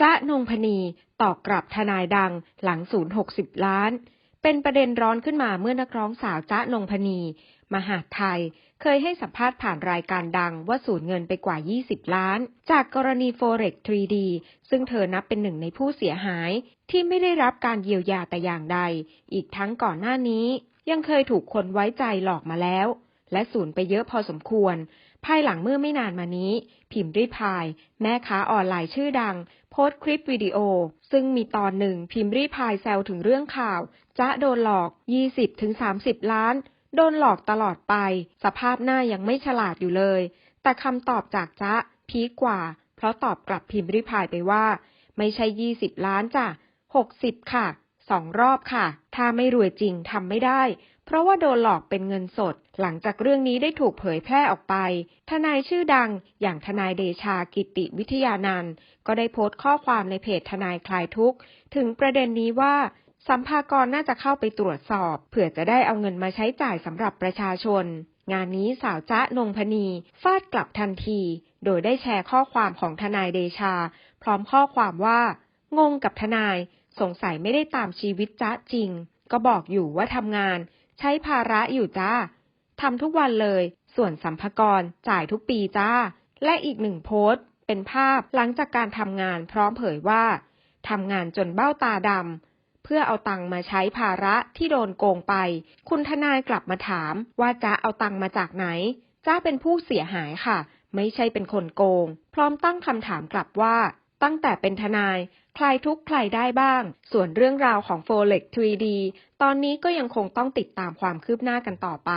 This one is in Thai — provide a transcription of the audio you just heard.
จ๊ะนงพนีตอบกลับทนายดังหลังศูนย์หกสิบล้าน เป็นประเด็นร้อนขึ้นมาเมื่อนักร้องสาวจ๊ะนงพนี มหาไทย เคยให้สัมภาษณ์ผ่านรายการดังว่าสูญเงินไปกว่า 20 ล้าน จากกรณี Forex 3D ซึ่งเธอนับเป็นหนึ่งในผู้เสียหาย ที่ไม่ได้รับการเยียวยาแต่อย่างใด อีกทั้งก่อนหน้านี้ ยังเคยถูกคนไว้ใจหลอกมาแล้ว และสูญไปเยอะพอสมควร ภายหลังเมื่อไม่นานมานี้ พิมพ์ริพาย แม่ค้าออนไลน์ชื่อดัง โพสต์คลิปวิดีโอ ซึ่งมีตอนหนึ่งพิมพ์ริพายแซวถึงเรื่องข่าว จะโดนหลอก 20-30 ล้าน โดนหลอกตลอดไป สภาพหน้ายังไม่ฉลาดอยู่เลย แต่คำตอบจากจ๊ะพีกกว่า เพราะตอบกลับพิมพ์ริพายไปว่า ไม่ใช่ 20 ล้านจ้ะ60 ค่ะ สองรอบค่ะ ถ้าไม่รวยจริงทำไม่ได้ เพราะว่าโดนหลอกเป็นเงินสด หลังจากเรื่องนี้ได้ถูกเผยแพร่ออกไป ทนายชื่อดังอย่างทนายเดชากิติวิทยานันท์ก็ได้โพสต์ข้อความในเพจทนายคลายทุกข์ ถึงประเด็นนี้ว่าสัมภากรน่าจะเข้าไปตรวจสอบ เผื่อจะได้เอาเงินมาใช้จ่ายสำหรับประชาชน งานนี้สาวจ๊ะนงพนีฟาดกลับทันที โดยได้แชร์ข้อความของทนายเดชา พร้อมข้อความว่า งงกับทนาย สงสัยไม่ได้ตามชีวิตจ๊ะจริง ก็บอกอยู่ว่าทำงาน ใช้ภาระอยู่จ้าทำทุกวันเลย ส่วนสัมภากรจ่ายทุกปีจ้า และอีกหนึ่งโพสต์ เป็นภาพหลังจากการทำงานพร้อมเผยว่าทำงานจนเบ้าตาดำเพื่อเอาตังมาใช้ภาระที่โดนโกงไป คุณทนายกลับมาถามว่าจ้าเอาตังมาจากไหนจ้าเป็นผู้เสียหายค่ะ ไม่ใช่เป็นคนโกง พร้อมตั้งคำถามกลับว่า ตั้งแต่เป็นทนาย ใครทุกข์ใครได้บ้าง ส่วนเรื่องราวของ Forex 3D ตอนนี้ก็ยังคงต้องติดตามความคืบหน้ากันต่อไป